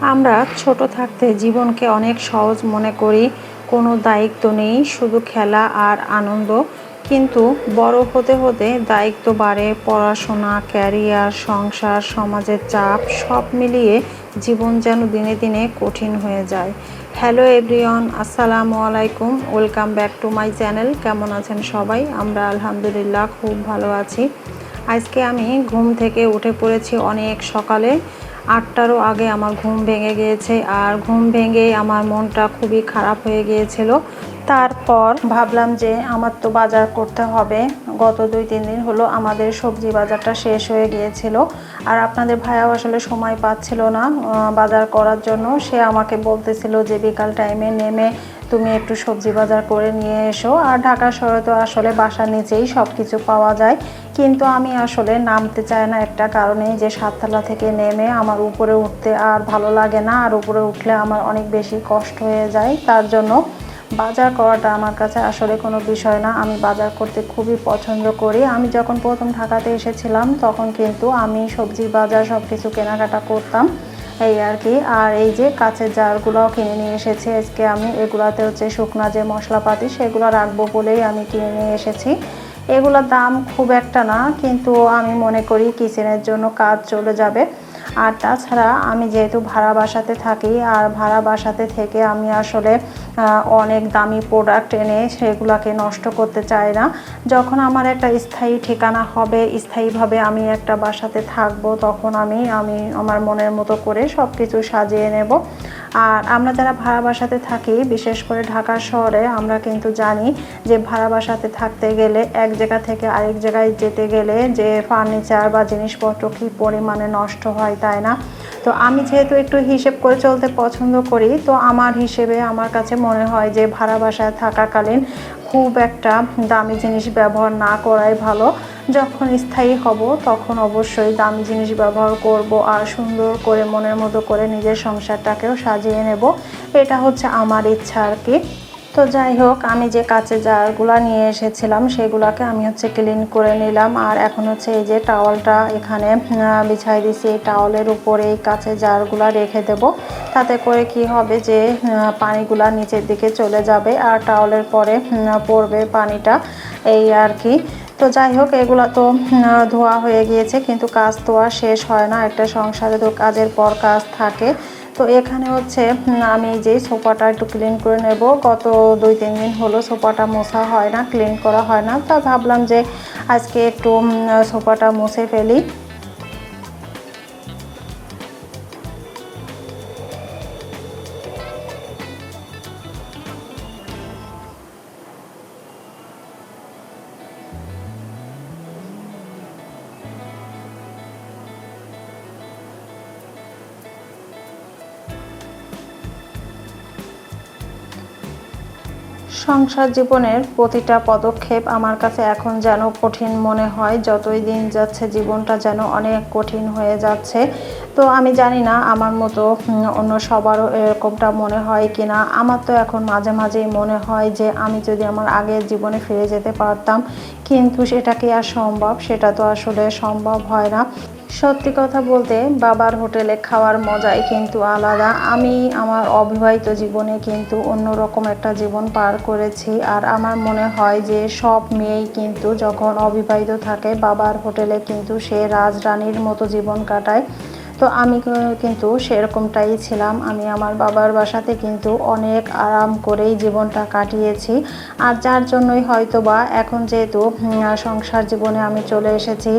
আমরা ছোট থাকতে জীবনকে অনেক সহজ মনে করি, কোনো দায়িত্ব নেই, শুধু খেলা আর আনন্দ। কিন্তু বড় হতে হতে দায়িত্ব বাড়ে, পড়াশোনা, ক্যারিয়ার, সংসার, সমাজের চাপ, সব মিলিয়ে জীবন যেন দিনে দিনে কঠিন হয়ে যায়। হ্যালো এভরিওয়ান আসসালামু আলাইকুম welcome back to my channel কেমন আছেন সবাই? আমরা আলহামদুলিল্লাহ খুব ভালো আছি। আজকে আমি ঘুম থেকে উঠে পড়েছি অনেক সকালে। আটটারও আগে আমার ঘুম ভেঙে গিয়েছে আর ঘুম ভেঙে আমার মনটা খুবই খারাপ হয়ে গিয়েছিল। তারপর ভাবলাম যে আমার তো বাজার করতে হবে। গত দুই, তিন দিন হলো আমাদের সবজি বাজারটা শেষ হয়ে গিয়েছিল। আর আপনাদের ভাইয়াও আসলে সময় পাচ্ছিল না বাজার করার জন্য। সে আমাকে বলতেছিল যে বিকাল টাইমে নেমে তুমি একটু সবজি বাজার করে নিয়ে এসো। আর ঢাকা শহরে তো আসলে বাসার নিচেই সব কিছু পাওয়া যায়। কিন্তু আমি আসলে নামতে চাই না একটা কারণে যে সাততলা থেকে নেমে আমার উপরে উঠতে আর ভালো লাগে না। আর উপরে উঠলে আমার অনেক বেশি কষ্ট হয়ে যায়। তার জন্য বাজার করাটা আমার কাছে আসলে কোনো বিষয় না। আমি বাজার করতে খুবই পছন্দ করি। আমি যখন প্রথম ঢাকাতে এসেছিলাম, তখন কিন্তু আমি সবজি বাজার সব কিছু কেনাকাটা করতাম। এই আর কি। আর এই যে কাছের জারগুলোও কিনে নিয়ে এসেছি। আজকে আমি এগুলাতে হচ্ছে শুকনা যে মশলাপাতি সেগুলো রাখব বলেই আমি কিনে নিয়ে এসেছি। এগুলোর দাম খুব একটা না, কিন্তু আমি মনে করি কিচেনের জন্য কাজ চলে যাবে। আর তাছাড়া আমি যেহেতু ভাড়া বাসাতে থাকি, আর ভাড়া বাসাতে থেকে আমি আসলে অনেক দামি প্রোডাক্ট এনে সেগুলোকে নষ্ট করতে চাই না। যখন আমার একটা স্থায়ী ঠিকানা হবে, স্থায়ীভাবে আমি একটা বাসাতে থাকব, তখন আমি আমি আমার মনের মতো করে সব কিছু সাজিয়ে নেব। আর আমরা যারা ভাড়া বাসাতে থাকি, বিশেষ করে ঢাকা শহরে, আমরা কিন্তু জানি যে ভাড়া বাসাতে থাকতে গেলে এক জায়গা থেকে আরেক জায়গায় যেতে গেলে যে ফার্নিচার বা জিনিসপত্র কী পরিমাণে নষ্ট হয় তাই না? তো আমি যেহেতু একটু হিসেব করে চলতে পছন্দ করি, তো আমার হিসেবে আমার কাছে মনে হয় যে ভাড়া বাসায় থাকাকালীন খুব একটা দামি জিনিস ব্যবহার না করাই ভালো। যখন স্থায়ী হব, তখন অবশ্যই দামি জিনিস ব্যবহার করব আর সুন্দর করে মনের মতো করে নিজের সংসারটাকেও সাজিয়ে নেব। এটা হচ্ছে আমার ইচ্ছা আর কি। তো যাই হোক, আমি যে কাঁচের জারগুলো নিয়ে এসেছিলাম, সেগুলোকে আমি হচ্ছে ক্লিন করে নিলাম। আর এখন হচ্ছে এই যে টাওয়ালটা এখানে বিছাই দিছি। এই টাওয়ালের উপরে এই কাঁচের জারগুলো রেখে দেব। তাতে করে কি হবে যে পানিগুলা নিচের দিকে চলে যাবে আর টাওয়ালের পরে পড়বে পানিটা এই আর কি। তো যাই হোক, এগুলো তো ধোয়া হয়ে গিয়েছে, কিন্তু কাজ তো আর শেষ হয় না। একটা সংসারে তো কাজের পর কাজ থাকে। তো এখানে হচ্ছে আমি যে সোফাটা একটু ক্লিন করে নেব। গত দুই, তিন দিন হলো সোফাটা মোছা হয় না ক্লিন করা হয় না। তা ভাবলাম যে আজকে একটু সোফাটা মুছে ফেলি। সংসার জীবনের প্রতিটা পদক্ষেপ আমার কাছে এখন যেন কঠিন মনে হয়, যতই দিন যাচ্ছে জীবনটা যেন অনেক কঠিন হয়ে যাচ্ছে। তো আমি জানি না আমার মতো অন্য সবারও এরকমটা মনে হয় কি না আমার তো এখন মাঝে মাঝেই মনে হয় যে আমি যদি আমার আগের জীবনে ফিরে যেতে পারতাম, কিন্তু সেটা কি আর সম্ভব? সেটা তো আসলে সম্ভব হয় না। সত্যি কথা বলতে বাবার হোটেলে খাওয়ার মজাই কিন্তু আলাদা। আমি আমার অবিবাহিত জীবনে কিন্তু অন্যরকম একটা জীবন পার করেছি আর আমার মনে হয় যে সব মেয়েই কিন্তু যখন অবিবাহিত থাকে, বাবার হোটেলে কিন্তু সে রাজরানীর মতো জীবন কাটায়। তো আমি কিন্তু সেরকমটাই ছিলাম। আমি আমার বাবার বাসাতে কিন্তু অনেক আরাম করেই জীবনটা কাটিয়েছি। আর যার জন্যই হয়তো বা এখন যেহেতু সংসার জীবনে আমি চলে এসেছি,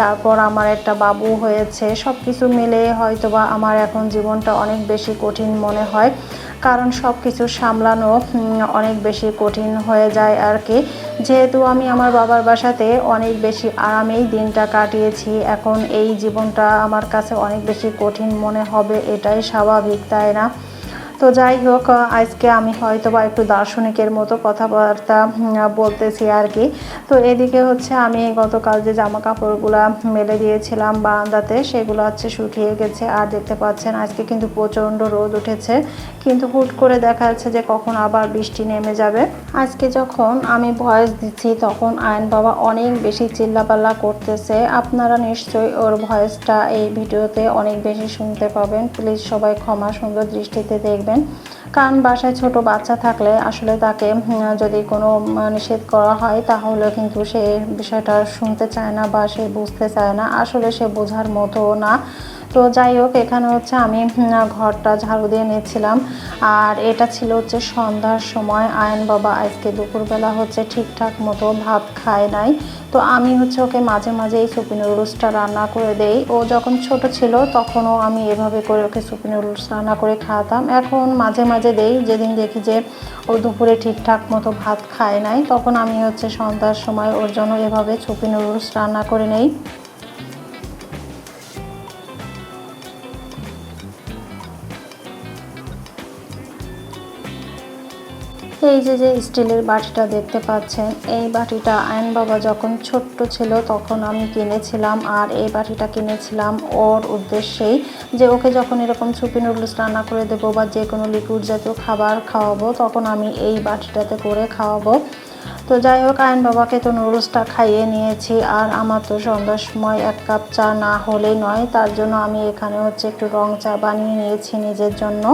তারপর আমার একটা বাবু হয়েছে সব কিছু মিলে হয়তো বা আমার এখন জীবনটা অনেক বেশি কঠিন মনে হয়। কারণ সব কিছু সামলানো অনেক বেশি কঠিন হয়ে যায় আর কি। যেহেতু আমি আমার বাবার বাসাতে অনেক বেশি আরামেই দিনটা কাটিয়েছি, এখন এই জীবনটা আমার কাছে অনেক বেশি কঠিন মনে হবে এটাই স্বাভাবিক তাই না? তো যাই হোক, আজকে আমি হয়তো বা একটু দার্শনিকের মতো কথাবার্তা বলতেছি আর কি। তো এদিকে হচ্ছে আমি গতকাল যে জামা কাপড়গুলো মেলে দিয়েছিলাম বারান্দাতে, সেগুলো হচ্ছে শুকিয়ে গেছে আর দেখতে পাচ্ছেন আজকে কিন্তু প্রচণ্ড রোদ উঠেছে। কিন্তু হুট করে দেখা যাচ্ছে যে কখন আবার বৃষ্টি নেমে যাবে। আজকে যখন আমি ভয়েস দিচ্ছি, তখন আয়ন বাবা অনেক বেশি চিল্লাপাল্লা করতেছে। আপনারা নিশ্চয়ই ওর ভয়েসটা এই ভিডিওতে অনেক বেশি শুনতে পাবেন। প্লিজ সবাই ক্ষমা সুন্দর দৃষ্টিতে দেখবেন। কারণ বাসায় ছোট বাচ্চা থাকলে আসলে তাকে যদি কোনো নিষেধ করা হয় তাহলে কিন্তু সে বিষয়টা শুনতে চায় না বা সে বুঝতে চায় না। আসলে সে বোঝার মতো না। তো যাই হোক, এখানে হচ্ছে আমি ঘরটা ঝাড়ু দিয়ে নিয়েছিলাম আর এটা ছিল হচ্ছে সন্ধ্যার সময়। আয়ন বাবা আজকে দুপুরবেলা হচ্ছে ঠিকঠাক মতো ভাত খায় নাই। তো আমি হচ্ছে ওকে মাঝে মাঝে এই সুপি নুডলসটা রান্না করে দেই। ও যখন ছোট ছিল তখনও আমি এভাবে করে ওকে সুপি নুডলস রান্না করে খাওয়াতাম। এখন মাঝে মাঝে দেই। যেদিন দেখি যে ও দুপুরে ঠিকঠাক মতো ভাত খায় নাই, তখন আমি হচ্ছে সন্ধ্যার সময় ওর জন্য এভাবে সুপি নুডলস রান্না করে নেই। এই যে যে স্টিলের বাটিটা দেখতে পাচ্ছেন, এই বাটিটা আয়ন বাবা যখন ছোট্ট ছিল তখন আমি কিনেছিলাম আর এই বাটিটা কিনেছিলাম ওর উদ্দেশ্যেই যে ওকে যখন এরকম সুপি নুডলস রান্না করে দেবো বা যে কোনো লিকুইড জাতীয় খাবার খাওয়াবো তখন আমি এই বাটিটাতে করে খাওয়াবো। তো যাই হোক, আয়ন বাবাকে তো নুডলসটা খাইয়ে নিয়েছি আর আমার তো সন্ধ্যার সময় এক কাপ চা না হলেই নয়, তার জন্য আমি এখানে হচ্ছে একটু রং চা বানিয়ে নিয়েছি নিজের জন্য।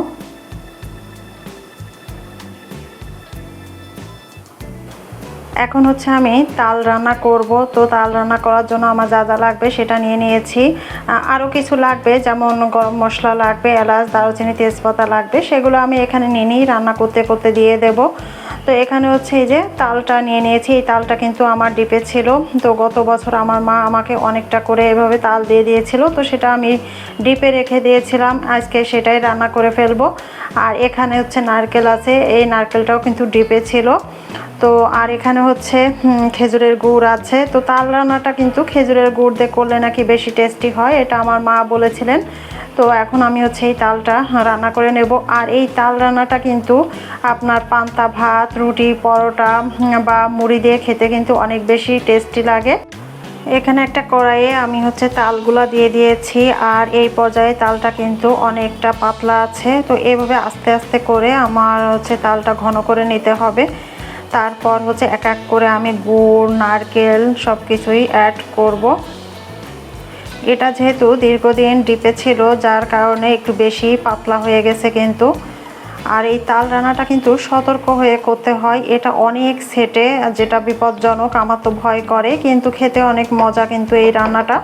এখন হচ্ছে আমি তাল রান্না করব। তো তাল রান্না করার জন্য আমার যা যা লাগবে সেটা নিয়ে নিয়েছি। আরও কিছু লাগবে, যেমন গরম মশলা লাগবে, এলাচ, দারুচিনি, তেজপাতা লাগবে, সেগুলো আমি এখানে নিয়ে নিই, রান্না করতে করতে দিয়ে দেব। তো এখানে হচ্ছে এই যে তালটা নিয়ে নিয়েছি, এই তালটা কিন্তু আমার ডিপে ছিল। তো গত বছর আমার মা আমাকে অনেকটা করে এভাবে তাল দিয়ে দিয়েছিল, তো সেটা আমি ডিপে রেখে দিয়েছিলাম। আজকে সেটাই রান্না করে ফেলব। আর এখানে হচ্ছে নারকেল আছে, এই নারকেলটাও কিন্তু ডিপে ছিল। তো আর এখানে হচ্ছে খেজুরের গুড় আছে। তো তাল রান্নাটা কিন্তু খেজুরের গুড় দিয়ে করলে নাকি বেশি টেস্টি হয়, এটা আমার মা বলেছিলেন। তো এখন আমি হচ্ছে এই তালটা রান্না করে নেব। আর এই তাল রান্নাটা কিন্তু আপনার পান্তা ভাত, রুটি, পরোটা বা মুড়ি দিয়ে খেতে কিন্তু অনেক বেশি টেস্টি লাগে। এখানে একটা কড়াইয়ে আমি হচ্ছে তালগুলা দিয়ে দিয়েছি, আর এই পর্যায়ে তালটা কিন্তু অনেকটা পাতলা আছে। তো এইভাবে আস্তে আস্তে করে আমার হচ্ছে তালটা ঘন করে নিতে হবে। তারপর হচ্ছে এক এক করে আমি গুড়, নারকেল সব কিছুই অ্যাড করব। এটা যেহেতু দীর্ঘদিন ডিপে ছিল, যার কারণে একটু বেশি পাতলা হয়ে গেছে কিন্তু। আর এই তাল রান্নাটা কিন্তু সতর্ক হয়ে করতে হয়, এটা অনেক সেটে, যেটা বিপজ্জনক, আমার তো ভয় করে, কিন্তু খেতে অনেক মজা কিন্তু এই রান্নাটা।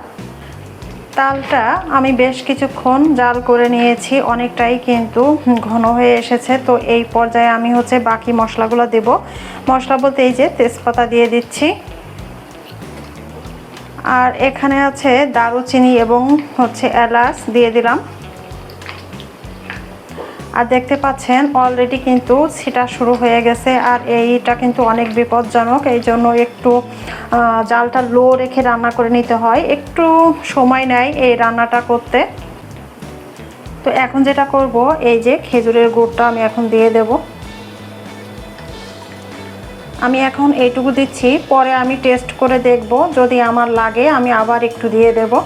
তালটা আমি বেশ কিছুক্ষণ জাল করে নিয়েছি, অনেকটাই কিন্তু ঘন হয়ে এসেছে। তো এই পর্যায়ে আমি হচ্ছে বাকি মশলাগুলো দেব। মশলা বলতে এই যে তেজপাতা দিয়ে দিচ্ছি। আর এখানে আছে দারুচিনি এবং হচ্ছে এলাচ দিয়ে দিলাম। আর দেখতে পাচ্ছেন অলরেডি কিন্তু ছিটা শুরু হয়ে গেছে আর এইটা কিন্তু অনেক বিপজ্জনক। এই জন্য একটু জালটা লো রেখে রান্না করে নিতে হয়। একটু সময় নেয় এই রান্নাটা করতে। তো এখন যেটা করব, এই যে খেজুরের গুড়টা আমি এখন দিয়ে দেব। আমি এখন এইটুকু দিচ্ছি, পরে আমি টেস্ট করে দেখব। যদি আমার লাগে, আমি আবার একটু দিয়ে দেবো।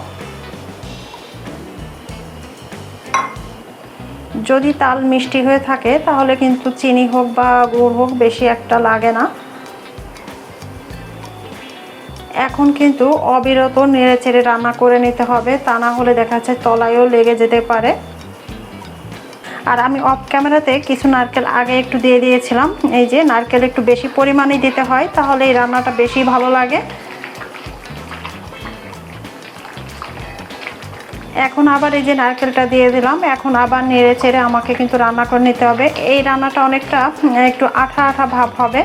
যদি তাল মিষ্টি হয়ে থাকে, তাহলে কিন্তু চিনি হোক বা গুড় হোক বেশি একটা লাগে না। এখন কিন্তু অবিরত নেড়ে চেড়ে রান্না করে নিতে হবে, তা না হলে দেখা যাচ্ছে তলায়ও লেগে যেতে পারে। আর আমি অফ ক্যামেরাতে কিছু নারকেল আগে একটু দিয়ে দিয়েছিলাম, এই যে নারকেল একটু বেশি পরিমাণে দিতে হয়, তাহলে এই রান্নাটা বেশি ভালো লাগে। এখন আবার এই যে নারকেলটা দিয়ে দিলাম, এখন আবার নেড়ে চেড়ে আমাকে কিন্তু রান্না করে নিতে হবে। এই রান্নাটা অনেকটা একটু আঠা আঠা ভাব হবে।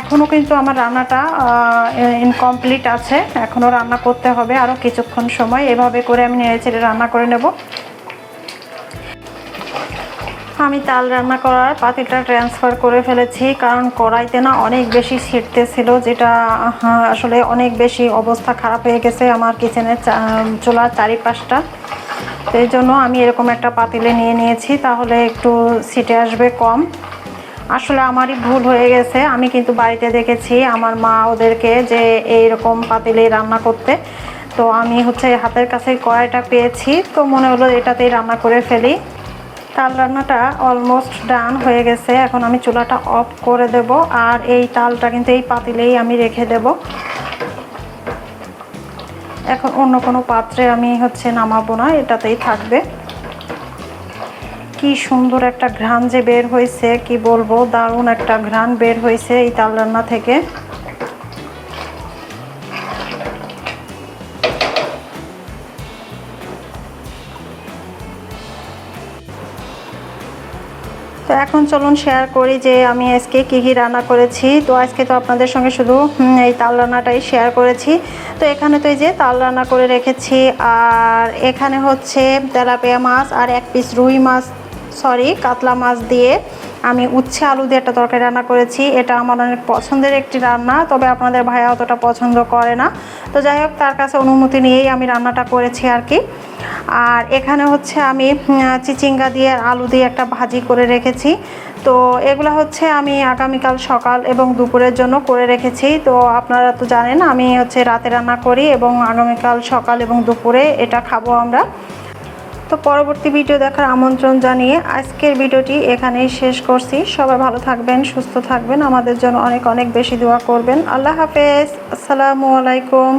এখনও কিন্তু আমার রান্নাটা ইনকমপ্লিট আছে। এখনও রান্না করতে হবে আরও কিছুক্ষণ সময়। এভাবে করে আমি নেড়ে চেড়ে রান্না করে নেব। আমি তাল রান্না করার পাতিলটা ট্রান্সফার করে ফেলেছি, কারণ কড়াইতে না অনেক বেশি ছিটতেছিল, যেটা আসলে অনেক বেশি অবস্থা খারাপ হয়ে গেছে আমার কিচেনের চুলার চারিপাশটা। তো এই জন্য আমি এরকম একটা পাতিলে নিয়ে নিয়েছি, তাহলে একটু সিটে আসবে কম। আসলে আমারই ভুল হয়ে গেছে, আমি কিন্তু বাড়িতে দেখেছি, আমার মা ওদেরকে যে এইরকম পাতিলেই রান্না করতে। তো আমি হচ্ছে হাতের কাছে কড়াইটা পেয়েছি, তো মনে হলো এটাতেই রান্না করে ফেলি। তাল রান্নাটা অলমোস্ট ডান হয়ে গেছে। এখন আমি চুলাটা অফ করে দেব আর এই তালটা কিন্তু এই পাতিলেই আমি রেখে দেব। এখন অন্য কোনো পাত্রে আমি হচ্ছে নামাবো না, এটাতেই থাকবে। কি সুন্দর একটা ঘ্রাণ যে বের হয়েছে, কি বলব? দারুণ একটা ঘ্রাণ বের হয়েছে এই তাল রান্না থেকে। তো এখন চলুন শেয়ার করি যে আমি আজকে কী কী রান্না করেছি। তো আজকে তো আপনাদের সঙ্গে শুধু এই তাল রান্নাটাই শেয়ার করেছি। তো এখানে তো এই যে তাল রান্না করে রেখেছি, আর এখানে হচ্ছে তেলাপিয়া মাছ আর এক পিস রুই মাছ সরি কাতলা মাছ দিয়ে আমি উচ্ছে আলু দিয়ে একটা তরকারি রান্না করেছি। এটা আমার অনেক পছন্দের একটি রান্না, তবে আপনাদের ভাইয়া অতটা পছন্দ করে না। তো যাই হোক, তার কাছে অনুমতি নিয়েই আমি রান্নাটা করেছি আর কি। আর এখানে হচ্ছে আমি চিচিঙ্গা দিয়ে আলু দিয়ে একটা ভাজি করে রেখেছি। তো এগুলো হচ্ছে আমি আগামীকাল সকাল এবং দুপুরের জন্য করে রেখেছি। তো আপনারা তো জানেন, আমি হচ্ছে রাতে রান্না করি এবং আগামীকাল সকাল এবং দুপুরে এটা খাব আমরা। তো পরবর্তী ভিডিও দেখার আমন্ত্রণ জানিয়ে আজকের ভিডিওটি এখানেই শেষ করছি। সবাই ভালো থাকবেন, সুস্থ থাকবেন। আমাদের জন্য অনেক অনেক বেশি দোয়া করবেন। আল্লাহ হাফেজ। আসসালামু আলাইকুম।